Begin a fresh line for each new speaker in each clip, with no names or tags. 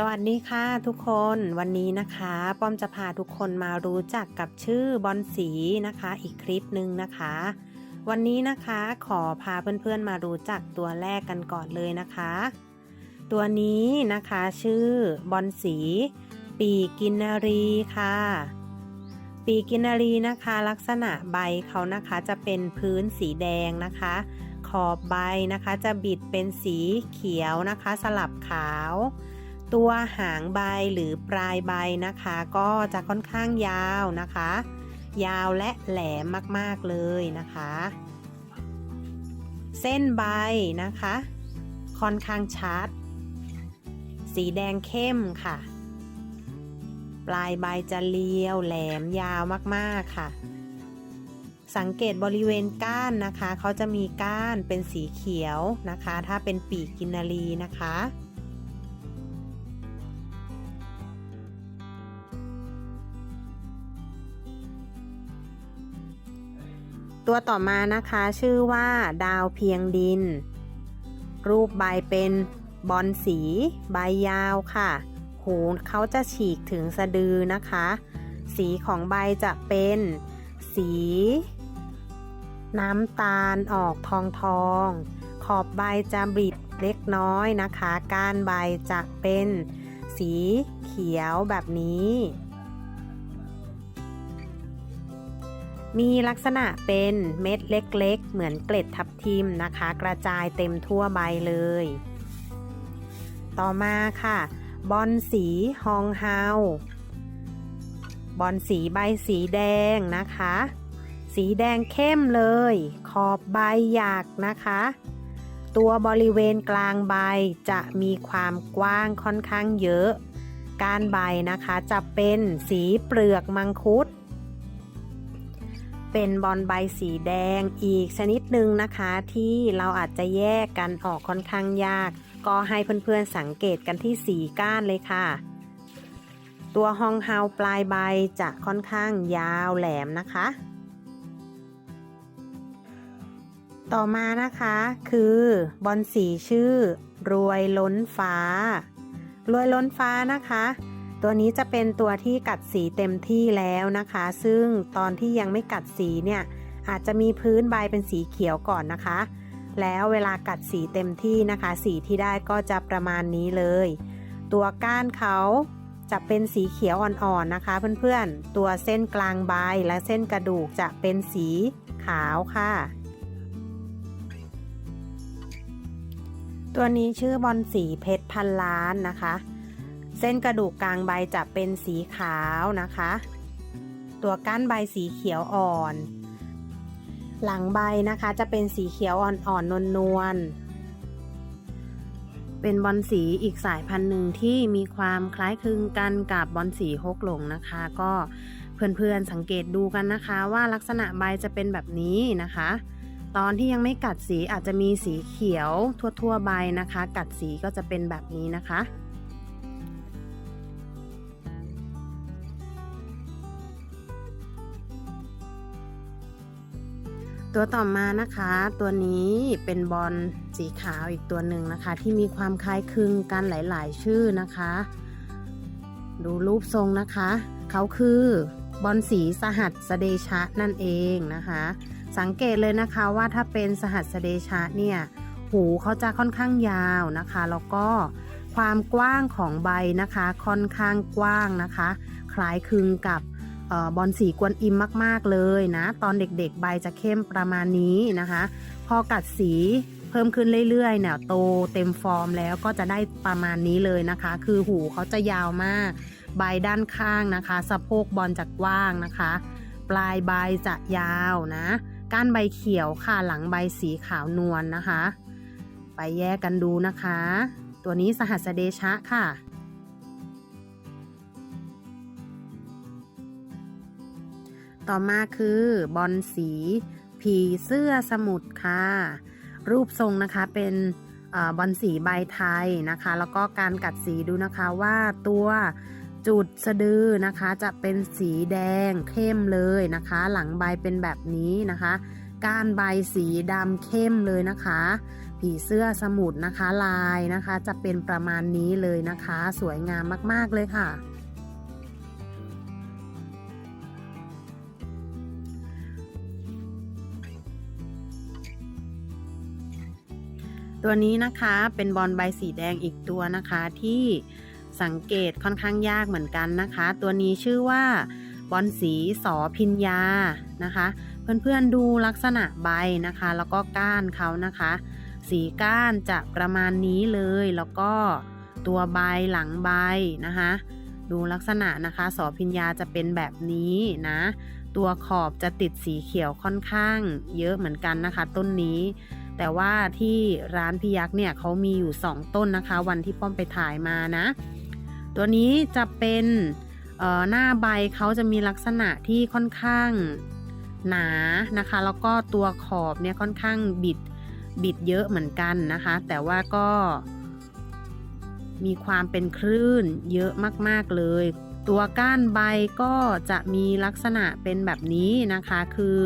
สวัสดีค่ะทุกคนวันนี้นะคะ ป้อมจะพาทุกคนมารู้จักกับชื่อบอลสีนะคะ อีกคลิปหนึ่งนะคะ วันนี้นะคะขอพาเพื่อนๆมารู้จักตัวแรกกันก่อนเลยนะคะ ตัวนี้นะคะชื่อบอลสี ปีกินนารีค่ะ ปีกินนารีนะคะ ลักษณะใบเขานะคะจะเป็นพื้นสีแดงนะคะ ขอบใบนะคะจะบิดเป็นสีเขียวนะคะ สลับขาว ตัวหางใบหรือปลายใบนะคะ ก็จะค่อนข้างยาวนะคะ ยาวและแหลมมากๆเลยนะคะ เส้นใบนะคะ ค่อนข้างชัด สีแดงเข้มค่ะ ปลายใบจะเรียวแหลมยาวมากๆค่ะ สังเกตบริเวณก้านนะคะ เขาจะมีก้านเป็นสีเขียวนะคะ ถ้าเป็นปีกกินนารีนะคะ ตัวต่อมานะคะชื่อว่า ดาวเพียงดิน รูปใบเป็นบอลสี ใบยาวค่ะ หูเขาจะฉีกถึงสะดือนะคะ สีของใบจะเป็นสี น้ำตาลออกทองทอง ขอบใบจะบิดเล็กน้อยนะคะ ก้านใบจะเป็นสีเขียวแบบนี้ มีลักษณะเป็นเม็ดเล็กๆ เหมือนเกล็ดทับทิมนะคะ กระจายเต็มทั่วใบเลย ต่อมาค่ะ บอลสีฮองเฮาบอลสีใบสีแดงนะคะ สีแดงเข้มเลย ขอบใบหยักนะคะ ตัวบริเวณกลางใบจะมีความกว้างค่อนข้างเยอะ การใบนะคะจะเป็นสีเปลือกมังคุด เป็นบอลใบสีแดงอีกชนิดหนึ่งนะคะ ที่เราอาจจะแยกกันออกค่อนข้างยาก ก็ให้เพื่อนๆสังเกตกันที่สีก้านเลยค่ะ ตัวฮองเฮาปลายใบจะค่อนข้างยาวแหลมนะคะ ต่อมานะคะคือบอลสีชื่อ รวยล้นฟ้ารวยล้นฟ้านะคะ ตัวนี้จะเป็นตัวที่กัดสีเต็มที่แล้วนะคะ ซึ่งตอนที่ยังไม่กัดสีเนี่ยอาจจะมีพื้นใบเป็นสีเขียวก่อนนะคะ แล้วเวลากัดสีเต็มที่นะคะ สีที่ได้ก็จะประมาณนี้เลย ตัวก้านเขาจะเป็นสีเขียวอ่อนๆนะคะ เพื่อนๆ ตัวเส้นกลางใบและเส้นกระดูกจะเป็นสีขาวค่ะ ตัวนี้ชื่อบอลสีเพชรพันล้านนะคะ เส้นกระดูกกลางใบจะเป็นสีขาวนะคะ ตัวก้านใบสีเขียวอ่อน หลังใบนะคะจะเป็นสีเขียวอ่อนๆนวลๆเป็นบอลสีอีกสายพันธุ์หนึ่งที่มีความคล้ายคลึงกันกับบอลสีฮกหลงนะคะ ก็เพื่อนๆสังเกตดูกันนะคะว่าลักษณะใบจะเป็นแบบนี้นะคะ ตอนที่ยังไม่กัดสีอาจจะมีสีเขียวทั่วๆใบนะคะ กัดสีก็จะเป็นแบบนี้นะคะ ตัวต่อมานะคะ ตัวนี้เป็นบอลสีขาวอีกตัวหนึ่งนะคะ ที่มีความคล้ายคลึงกันหลาย ๆ ชื่อนะคะ ดูรูปทรงนะคะ เขาคือบอลสีสหัสสเดชะนั่นเองนะคะ สังเกตเลยนะคะว่าถ้าเป็นสหัสเดชะเนี่ยหูเขาจะค่อนข้างยาวนะคะ แล้วก็ความกว้างของใบนะคะ ค่อนข้างกว้างนะคะ คล้ายคลึงกับ บอลสีกวนอิมมาก ๆ เลยนะ ตอนเด็กๆ ใบจะเข้มประมาณนี้นะคะ พอกัดสีเพิ่มขึ้นเรื่อยๆเนี่ยโตเต็มฟอร์มแล้วก็จะได้ประมาณนี้เลยนะคะ คือหูเขาจะยาวมาก ใบด้านข้างนะคะ สะโพกบอลจะกว้างนะคะ ปลายใบจะยาวนะ ก้านใบเขียวค่ะหลังใบสีขาวนวลนนะคะ ไปแยกกันดูนะคะ ตัวนี้สหัสเดชะค่ะ ต่อมาคือบอลสี ผีเสื้อสมุทรค่ะ รูปทรงนะคะเป็นอบอลสีใบไทยนะคะ แล้วก็การกัดสีดูนะคะว่าตัวจุดสะดือนะคะจะเป็นสีแดงเข้มเลยนะคะ หลังใบเป็นแบบนี้นะคะ ก้านใบสีดำเข้มเลยนะคะ ผีเสื้อสมุทรนะคะลายนะคะ จะเป็นประมาณนี้เลยนะคะ สวยงามมากๆเลยค่ะ ตัวนี้นะคะเป็นบอลใบสีแดงอีกตัวนะคะที่สังเกตค่อนข้างยากเหมือนกันนะคะ ตัวนี้ชื่อว่าบอลสีสอพิญญานะคะ เพื่อนๆดูลักษณะใบนะคะ แล้วก็ก้านเขานะคะ สีก้านจะประมาณนี้เลยแล้วก็ตัวใบหลังใบนะคะ ดูลักษณะนะคะสอพิญญาจะเป็นแบบนี้นะ ตัวขอบจะติดสีเขียวค่อนข้าง เยอะเหมือนกันนะคะ ต้นนี้ แต่ว่าที่ร้านพี่ยักษ์เนี่ยเขามีอยู่ 2 ต้นนะคะ วันที่ป้อมไปถ่ายมานะ ตัวนี้จะเป็นหน้าใบเขาจะมีลักษณะที่ค่อนข้างหนานะคะ แล้วก็ตัวขอบเนี่ยค่อนข้างบิดบิดเยอะเหมือนกันนะคะ แต่ว่าก็มีความเป็นคลื่นเยอะมาก ๆ เลย ตัวก้านใบก็จะมีลักษณะเป็นแบบนี้นะคะ คือ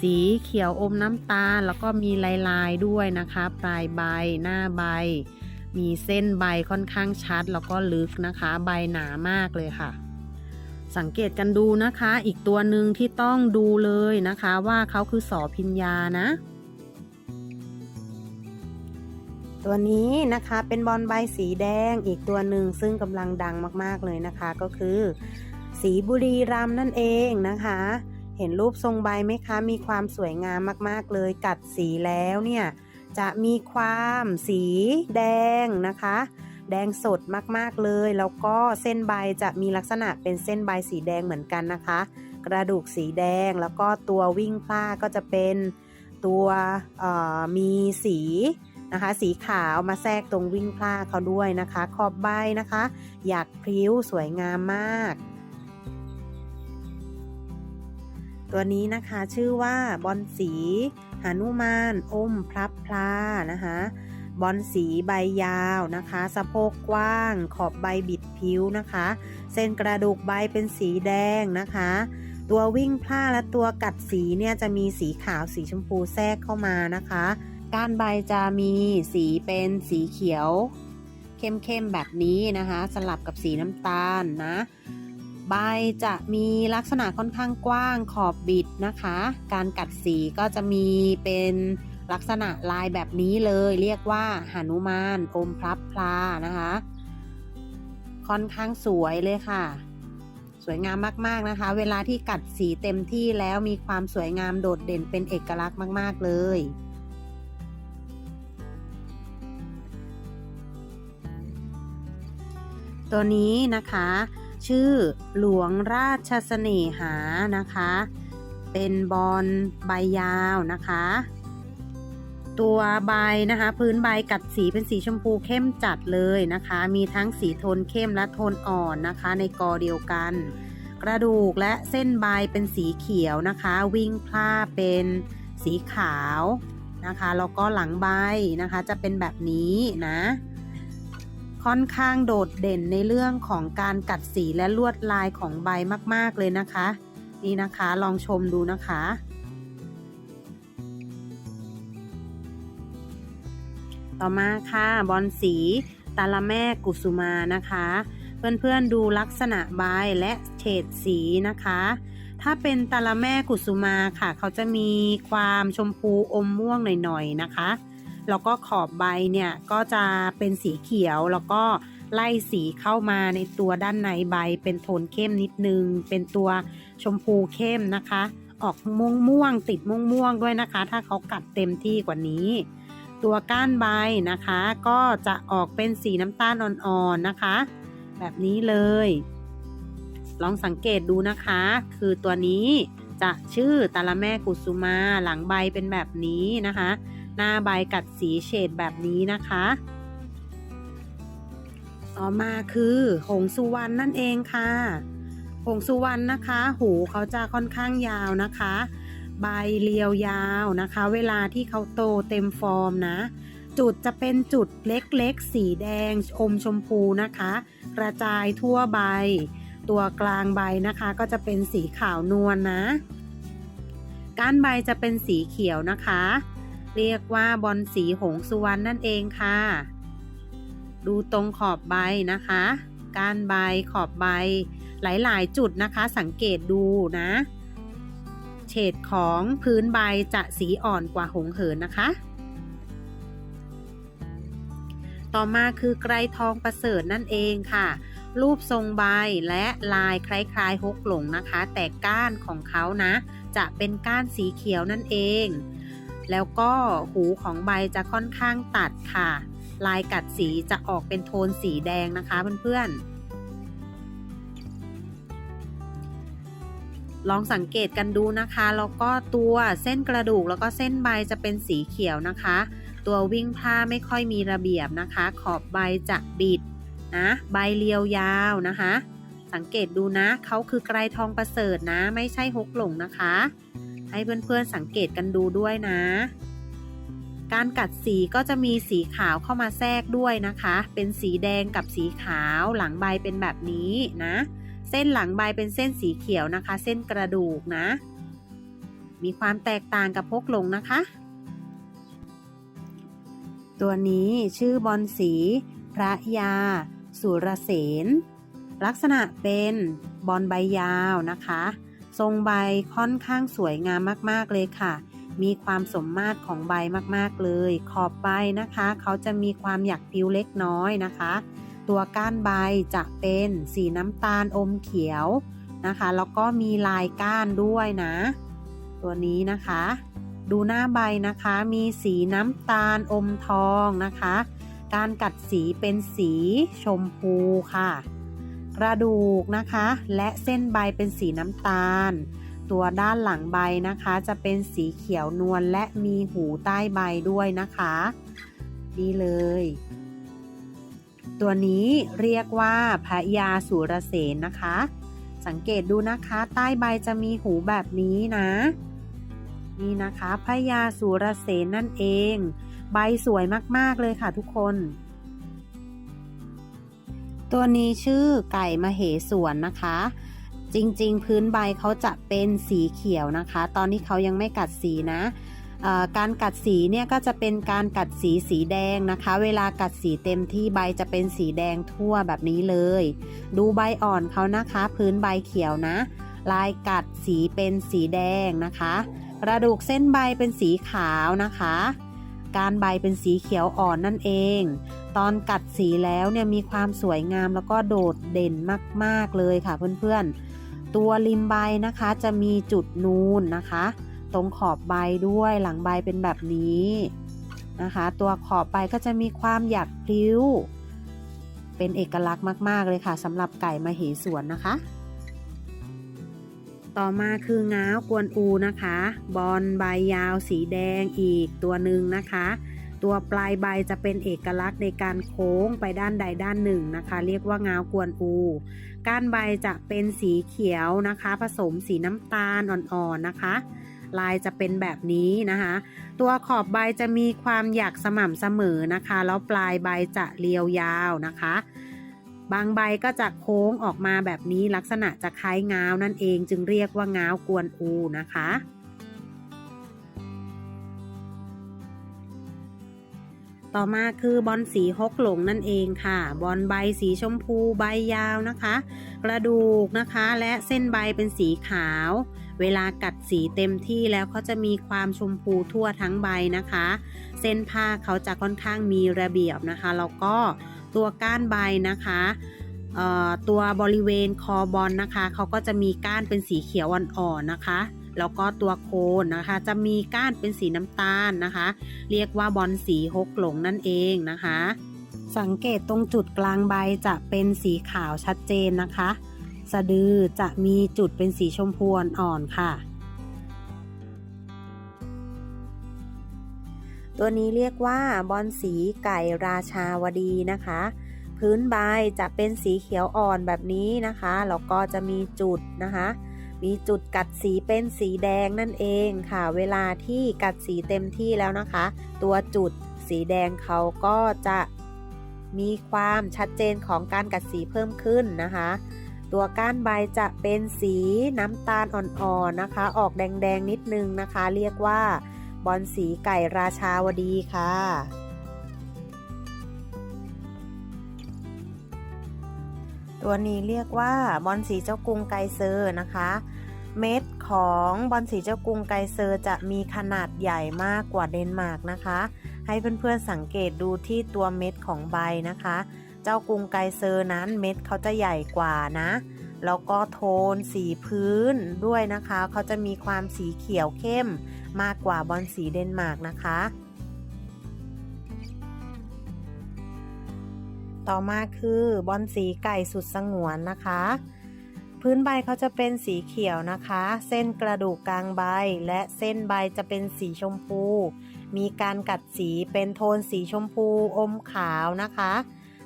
สีเขียวอมน้ำตาล แล้วก็มีลายๆด้วยนะคะ ปลายใบหน้าใบ มีเส้นใบค่อนข้างชัด แล้วก็ลึกนะคะ ใบหนามากเลยค่ะ สังเกตกันดูนะคะ อีกตัวหนึ่งที่ต้องดูเลยนะคะ ว่าเขาคือสอพิญญานะ ตัวนี้นะคะเป็นบอลใบสีแดงอีกตัวหนึ่งซึ่งกำลังดังมากๆเลยนะคะ ก็คือ สีบุรีรัมนั่นเองนะคะ เห็นรูปทรงใบไหมคะ มีความสวยงามมากๆเลย กัดสีแล้วเนี่ยจะมีความสีแดงนะคะ แดงสดมากๆเลย แล้วก็เส้นใบจะมีลักษณะเป็นเส้นใบสีแดงเหมือนกันนะคะ กระดูกสีแดงแล้วก็ตัววิ่งพลาก็จะเป็นตัวมีสี นะคะ สีขาวมาแทรกตรงวิ่งพลาเขาด้วยนะคะ ขอบใบนะคะ อยากพริ้วสวยงามมาก ตัวนี้นะคะชื่อว่าบอลสีหนุมานอมพลับพลานะคะบอลสีใบยาวนะคะ สะโพกกว้าง ขอบใบบิดผิวนะคะ เส้นกระดูกใบเป็นสีแดงนะคะ ตัววิ่งพลาและตัวกัดสีเนี่ยจะมีสีขาวสีชมพูแทรกเข้ามานะคะ ก้านใบจะมีสีเป็นสีเขียว เข้มๆแบบนี้นะคะ สลับกับสีน้ำตาลนะ ใบจะมีลักษณะค่อนข้างกว้างขอบบิดนะคะ การกัดสีก็จะมีเป็นลักษณะลายแบบนี้เลยเรียกว่าหนุมานอมพลับพลานะคะ ค่อนข้างสวยเลยค่ะ สวยงามมากๆนะคะ เวลาที่กัดสีเต็มที่แล้วมีความสวยงามโดดเด่นเป็นเอกลักษณ์มาก ๆ เลย ตัวนี้นะคะ ชื่อหลวงราชเสน่หานะคะ เป็นบอลใบยาวนะคะ ตัวใบนะคะ พื้นใบกัดสีเป็นสีชมพูเข้มจัดเลยนะคะ มีทั้งสีโทนเข้มและโทนอ่อนนะคะ ในกอเดียวกัน กระดูกและเส้นใบเป็นสีเขียวนะคะ วิ่งพลาเป็นสีขาวนะคะแล้วก็หลังใบนะคะจะเป็นแบบนี้นะ ค่อนข้างโดดเด่นในเรื่องของการกัดสีและลวดลายของใบมาก ๆ เลยนะคะ นี่นะคะลองชมดูนะคะ ต่อมาค่ะบอลสีตาละแม่กุสุมานะคะ เพื่อนๆดูลักษณะใบและเฉดสีนะคะ ถ้าเป็นตาละแม่กุสุมาค่ะ เขาจะมีความชมพูอมม่วงหน่อยๆนะคะ แล้วก็ขอบใบเนี่ยก็จะเป็นสีเขียวแล้วก็ไล่สีเข้ามาในตัวด้านในใบเป็นโทนเข้มนิดนึง เป็นตัวชมพูเข้มนะคะ ออกม่วงม่วงติดม่วงม่วงด้วยนะคะ ถ้าเขากัดเต็มที่กว่านี้ ตัวก้านใบนะคะ ก็จะออกเป็นสีน้ำตาลอ่อนๆนะคะ แบบนี้เลย ลองสังเกตดูนะคะ คือตัวนี้จะชื่อตาละแม่กุสุมาหลังใบเป็นแบบนี้นะคะ หน้าใบกัดสีเฉดแบบนี้นะคะ ต่อมาคือหงสุวรรณนั่นเองค่ะ หงสุวรรณนะคะ หูเขาจะค่อนข้างยาวนะคะ ใบเรียวยาวนะคะ เวลาที่เขาโตเต็มฟอร์มนะ จุดจะเป็นจุดเล็กๆ สีแดงอมชมพูนะคะ กระจายทั่วใบ ตัวกลางใบนะคะ ก็จะเป็นสีขาวนวลนนะก้านใบจะเป็นสีเขียวนะคะ เรียกว่าบอลสีหงสุวรรณนั่นเองค่ะ ดูตรงขอบใบนะคะก้านใบขอบใบ หลายๆ จุดนะคะสังเกตดูนะ เฉดของพื้นใบจะสีอ่อนกว่าหงเหินนะคะ ต่อมาคือไกรทองประเสริฐนั่นเองค่ะรูปทรงใบและลายคล้าย ๆ ฮกหลงนะคะ แต่ก้านของเขานะ จะเป็นก้านสีเขียวนั่นเอง แล้วก็หูของใบจะค่อนข้างตัดค่ะ ลายกัดสีจะออกเป็นโทนสีแดงนะคะเพื่อนๆ ลองสังเกตกันดูนะคะ แล้วก็ตัวเส้นกระดูกแล้วก็เส้นใบจะเป็นสีเขียวนะคะ ตัววิ่งผ้าไม่ค่อยมีระเบียบนะคะ ขอบใบจะบิดนะใบเรียวยาวนะคะ สังเกตดูนะเขาคือไกรทองประเสริฐนะ ไม่ใช่ฮกหลงนะคะ ให้เพื่อนๆสังเกตกันดูด้วยนะ การกัดสีก็จะมีสีขาวเข้ามาแทรกด้วยนะคะ เป็นสีแดงกับสีขาวหลังใบเป็นแบบนี้นะ เส้นหลังใบเป็นเส้นสีเขียวนะคะ เส้นกระดูกนะ มีความแตกต่างกับพกหลงนะคะ ตัวนี้ชื่อบอลสี พระยา สุรเสนลักษณะเป็นบอลใบยาวนะคะ ทรงใบค่อนข้างสวยงามมากๆเลยค่ะ มีความสมมาตรของใบมากๆเลย ขอบใบนะคะ เขาจะมีความหยักพิ้วเล็กน้อยนะคะ ตัวก้านใบจะเป็นสีน้ำตาลอมเขียวนะคะ แล้วก็มีลายก้านด้วยนะ ตัวนี้นะคะ ดูหน้าใบนะคะ มีสีน้ำตาลอมทองนะคะ การกัดสีเป็นสีชมพูค่ะ กระดูกนะคะ และเส้นใบเป็นสีน้ำตาล ตัวด้านหลังใบนะคะ จะเป็นสีเขียวนวลและมีหูใต้ใบด้วยนะคะนี่เลย ตัวนี้เรียกว่าพระยาสุรเสนนะคะ สังเกตดูนะคะ ใต้ใบจะมีหูแบบนี้นะนี่นะคะพระยาสุรเสนนั่นเอง ใบสวยมาก ๆ เลยค่ะทุกคน ตัวนี้ชื่อไก่มเหสวนนะคะ จริงๆ พื้นใบเขาจะเป็นสีเขียวนะคะ ตอนที่เขายังไม่กัดสีนะการกัดสีเนี่ยก็จะเป็นการกัดสีสีแดงนะคะ เวลากัดสีเต็มที่ใบจะเป็นสีแดงทั่วแบบนี้เลย ดูใบอ่อนเขานะคะ พื้นใบเขียวนะ ลายกัดสีเป็นสีแดงนะคะ กระดูกเส้นใบเป็นสีขาวนะคะ การใบเป็นสีเขียวอ่อนนั่นเอง ตอนกัดสีแล้วเนี่ยมีความสวยงามแล้วก็โดดเด่นมาก ๆ เลยค่ะเพื่อนๆ ตัวริมใบนะคะจะมีจุดนูนนะคะ ตรงขอบใบด้วยหลังใบเป็นแบบนี้นะคะ ตัวขอบใบก็จะมีความหยักพลิ้ว เป็นเอกลักษณ์มาก ๆ เลยค่ะสำหรับไก่มาเหสวนนะคะ ต่อมาคือง้าวกวนอูนะคะ บอลใบยาวสีแดงอีกตัวหนึ่งนะคะ ตัวปลายใบจะเป็นเอกลักษณ์ในการโค้งไปด้านใดด้านหนึ่งนะคะ เรียกว่างาวกวนอูก้านใบจะเป็นสีเขียวนะคะ ผสมสีน้ำตาลอ่อนๆนะคะ ลายจะเป็นแบบนี้นะคะ ตัวขอบใบจะมีความหยักสม่ำเสมอนะคะ แล้วปลายใบจะเรียวยาวนะคะ บางใบก็จะโค้งออกมาแบบนี้ลักษณะจะคล้ายง้าวนั่นเอง จึงเรียกว่าง้าวกวนอูนะคะ ต่อมาคือบอลสีฮกหลงนั่นเองค่ะ บอลใบสีชมพูใบยาวนะคะ กระดูกนะคะและเส้นใบเป็นสีขาว เวลากัดสีเต็มที่แล้วเขาจะมีความชมพูทั่วทั้งใบนะคะ เส้นผ้าเขาจะค่อนข้างมีระเบียบนะคะแล้วก็ตัวก้านใบนะคะตัวบริเวณคอบอลนะคะเขาก็จะมีก้านเป็นสีเขียวอ่อนๆนะคะ แล้วก็ตัวโคนนะคะ จะมีก้านเป็นสีน้ำตาลนะคะ เรียกว่าบอลสีฮกหลงนั่นเองนะคะ สังเกตตรงจุดกลางใบจะเป็นสีขาวชัดเจนนะคะ สะดือจะมีจุดเป็นสีชมพูอ่อนค่ะ ตัวนี้เรียกว่าบอลสีไก่ราชาวดีนะคะพื้นใบจะเป็นสีเขียวอ่อนแบบนี้นะคะ แล้วก็จะมีจุดนะคะ มีจุดกัดสีเป็นสีแดงนั่นเองค่ะ เวลาที่กัดสีเต็มที่แล้วนะคะ ตัวจุดสีแดงเขาก็จะมีความชัดเจนของการกัดสีเพิ่มขึ้นนะคะ ตัวก้านใบจะเป็นสีน้ำตาลอ่อนๆนะคะ ออกแดงๆนิดนึงนะคะ เรียกว่าบอลสีไก่ราชาวดีค่ะ ตัวนี้เรียกว่าบอลสีเจ้ากรุงไกเซอร์นะคะ เม็ดของบอลสีเจ้ากรุงไกเซอร์จะมีขนาดใหญ่มากกว่าเดนมาร์กนะคะ ให้เพื่อนๆสังเกตดูที่ตัวเม็ดของใบนะคะ เจ้ากรุงไกเซอร์นั้นเม็ดเขาจะใหญ่กว่านะ แล้วก็โทนสีพื้นด้วยนะคะ เขาจะมีความสีเขียวเข้มมากกว่าบอลสีเดนมาร์กนะคะ ต่อมาคือบอลสีไก่สุดสงวนนะคะ พื้นใบเขาจะเป็นสีเขียวนะคะ เส้นกระดูกกลางใบ และเส้นใบจะเป็นสีชมพู มีการกัดสีเป็นโทนสีชมพูอมขาวนะคะ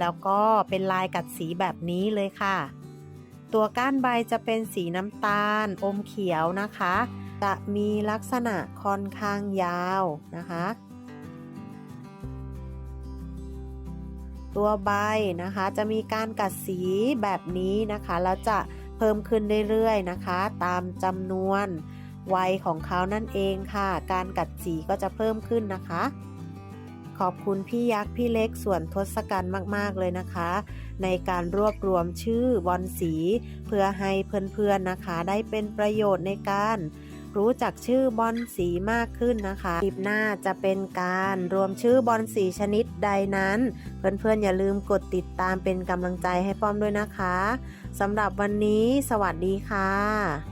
แล้วก็เป็นลายกัดสีแบบนี้เลยค่ะ ตัวก้านใบจะเป็นสีน้ำตาล อมเขียวนะคะ จะมีลักษณะค่อนข้างยาวนะคะ ตัวใบนะคะ จะมีการกัดสีแบบนี้นะคะแล้วจะเพิ่มขึ้นเรื่อยๆนะคะ ตามจำนวนวัยของเขานั่นเองค่ะ การกัดสีก็จะเพิ่มขึ้นนะคะ ขอบคุณพี่ยักษ์พี่เล็กส่วนทศกัณฐ์มากๆเลยนะคะ ในการรวบรวมชื่อบอลสี เพื่อให้เพื่อนๆนะคะ ได้เป็นประโยชน์ในการ รู้จักชื่อบอลสีมากขึ้นนะคะคลิปหน้าจะเป็นการรวมชื่อบอลสีชนิดใดนั้น เพื่อนๆอย่าลืมกดติดตามเป็นกำลังใจให้ป้อมด้วยนะคะสำหรับวันนี้ สวัสดีค่ะ